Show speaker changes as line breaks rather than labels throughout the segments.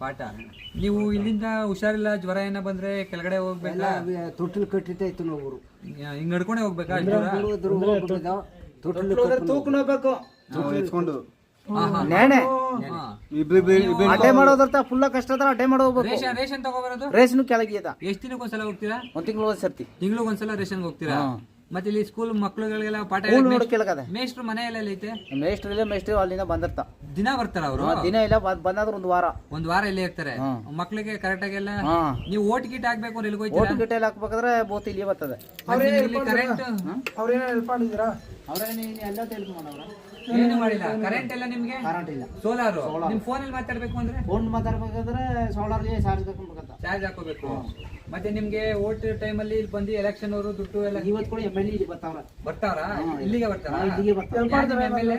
ಪಾಠ. ನೀವು ಇಲ್ಲಿಂದ ಹುಷಾರಿಲ್ಲ ಜ್ವರ ಏನ ಬಂದ್ರೆ ಕೆಳಗಡೆ ಹೋಗ್ಬೇಕಾ?
ತೊಟ್ಟಿಲು ಕಟ್ಟಿಟ್ಟೈತು ನಾವು ಊರು.
ಹಿಂಗ್ ನಡ್ಕೊಂಡೆ ಹೋಗ್ಬೇಕಾ
ತೂಕನ ಹೋಗ್ಬೇಕು.
ಎತ್ಕೊಂಡು.
ನೇಣೆ.
ಇಬ್ರು ಇಬ್ರು
ಅಡ್ಡೆ ಮಾಡೋದ್ರತ ಫುಲ್ಲ ಕಷ್ಟ ಅದ ಅಡ್ಡೆ ಮಾಡಿ ಹೋಗ್ಬೇಕು.
Ration ration ತಗೋಬರೋದು?
ರೇಷನ್ ಕೆಳಗೆ
ಎಷ್ಟು ದಿನಕ್ಕೆ ಒಂದ್ಸಲ ಹೋಗ್ತೀರಾ?
ಒಂದ್ ತಿಂಗಳು ಒಂದ್ ಸರ್ತಿ.
ತಿಂಗ್ಳಿಗೆ ಒಂದ್ಸಲ ರೇಷನ್ಗೆ ಹೋಗ್ತೀರಾ? ಮತ್ತೆ ಇಲ್ಲಿ ಸ್ಕೂಲ್ ಮಕ್ಳುಗಳಿಗೆಲ್ಲ ಪಾಠ
ಹೂಲ್ ನೋಡು ಕೆಳಗದ
ಮೇಷ್ಟ್ರು ಎಲ್ಲ ಐತೆ?
ಮೇಷ್ಟ್ರು ಇಲ್ಲ ಮೇಷ್ಟ್ರು ಅಲ್ಲಿಂದ ಬಂದಿರ್ತ
ದಿನ ಬರ್ತಾರ ಅವರು?
ದಿನ ಇಲ್ಲ ಬಂದ್- ಒಂದು ಒಂದ್ ವಾರ.
ಒಂದ್ ವಾರ ಇಲ್ಲೇ ಇರ್ತಾರೆ. ಮಕ್ಳಿಗೆ ಕರೆಕ್ಟ್ ಆಗಿ
ಎಲ್ಲ
ನೀವು ಓಟ್ ಗಿಟ್ ಹಾಕ್ಬೇಕು ಅಂದ್ರೆ ಎಲ್ಲಿಗೆ ಹೋಗ್ತೀರಾ
ಓಟು ಹಾಕ್ಬೇಕಾದ್ರೆ ಬೋತ್ ಇಲ್ಲಿ ಬರ್ತದೆ.
ಮತ್ತೆ ನಿಮ್ಗೆ ಇಲ್ಲಿ ಕರೆಂಟ್
ಅವ್ರೇನೋ ಹೆಲ್ಪ್
ಮಾಡವ್ರ?
ಏನು ಮಾಡಿಲ್ಲ? ಕರೆಂಟ್ ಎಲ್ಲ ನಿಮ್ಗೆ?
ಕರೆಂಟ್ ಇಲ್ಲ.
ಸೋಲಾರು ನಿಮ್ ಫೋನ್ ಅಲ್ಲಿ ಮಾತಾಡ್ಬೇಕು ಅಂದ್ರೆ?
ಫೋನ್ ಮಾತಾಡ್ಬೇಕಾದ್ರೆ ಸೋಲಾರ್ ಚಾರ್ಜ್ ಹಾಕೊಂಡ್ಬೇಕಂತ
ಚಾರ್ಜ್ ಹಾಕೋಬೇಕು ಮತ್ತೆ ನಿಮ್ಗೆ ಓಟ್ ಟೈಮ್ ಅಲ್ಲಿ ಇಲ್ಲಿ ಬಂದು ಎಲೆಕ್ಷನ್ ಅವರು ದುಡ್ಡು ಎಲ್ಲ
ಇವತ್ತು ಕೂಡ ಎಂ ಎಲ್ ಎ ಇಲ್ಲಿ ಬರ್ತಾವ್ರ.
ಬರ್ತಾವ್ರಾ ಇಲ್ಲಿಗೆ ಬರ್ತಾರ?
ಇಲ್ಲಿಗೆ ಬರ್ತಾವ
M L A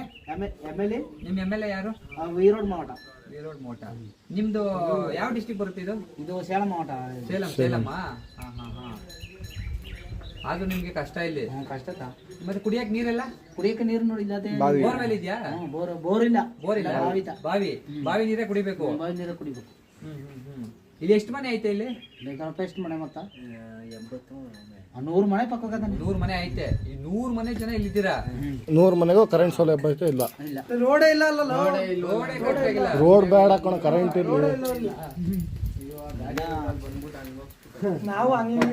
M L A
ನಿಮ್ ಎಂ ಎಲ್ ಎ ಯಾರು?
ವೀರೋಡ್ ಮಾವಟ.
ವೀರೋಡ್ ಮಾವಟ. ನಿಮ್ದು ಯಾವ ಡಿಸ್ಟಿಕ್ ಬರುತ್ತೆ ಇದು?
ಇದು ಸೇಲಂ ಮಾವಟ.
ಸೇಲಂ ಸೇಲಮ್ಮ ಹಾ ಹಾ ಹಾ. ಆದ್ರೂ ನಿಮ್ಗೆ ಕಷ್ಟ ಇಲ್ಲಿ.
ಕಷ್ಟ
ಮತ್ತೆ ಕುಡಿಯಕ್ ನೀರೆಲ್ಲ?
ಕುಡಿಯಕ್ಕೆ ನೀರು ನೋಡಿ
ಬೋರ್ವೆಲ್ ಇದೆಯಾ?
ಬೋರ್ ಬೋರ್ ಇಲ್ಲ
ಬೋರ್ ಇಲ್ಲ
ಬಾವಿ.
ಬಾವಿ ಬಾವಿ ನೀರೇ ಕುಡಿಬೇಕು.
ಬಾವಿ ನೀರೇ ಕುಡಿಬೇಕು.
ಹ್ಮ್ ಹ್ಮ್ ಹ್ಮ್. ಇಲ್ಲಿ ಎಷ್ಟು ಮನೆ ಐತೆ ಇಲ್ಲಿ?
ಬೇಕಾದ್ರೆ ಎಷ್ಟು ಮನೆ ಮತ್ತ? ನೂರ್ ನೂರು ಮನೆ ಪಕ್ಕ
ನೂರ್ ಮನೆ ಐತೆ. ಈ ನೂರ್ ಮನೆ ಜನ ಇಲ್ಲಿದ್ದೀರಾ?
ನೂರು ಮನೆಗೂ ಕರೆಂಟ್ ಸೌಲಭ್ಯ ಐತೆ ಇಲ್ಲ.
ರೋಡ್ ಇಲ್ಲ ಅಲ್ಲ
ರೋಡೇ
ಬೇಡ ಕಣ ಕರೆಂಟ್ ಇಲ್ಲ.
ನಾವು ಹಂಗೆ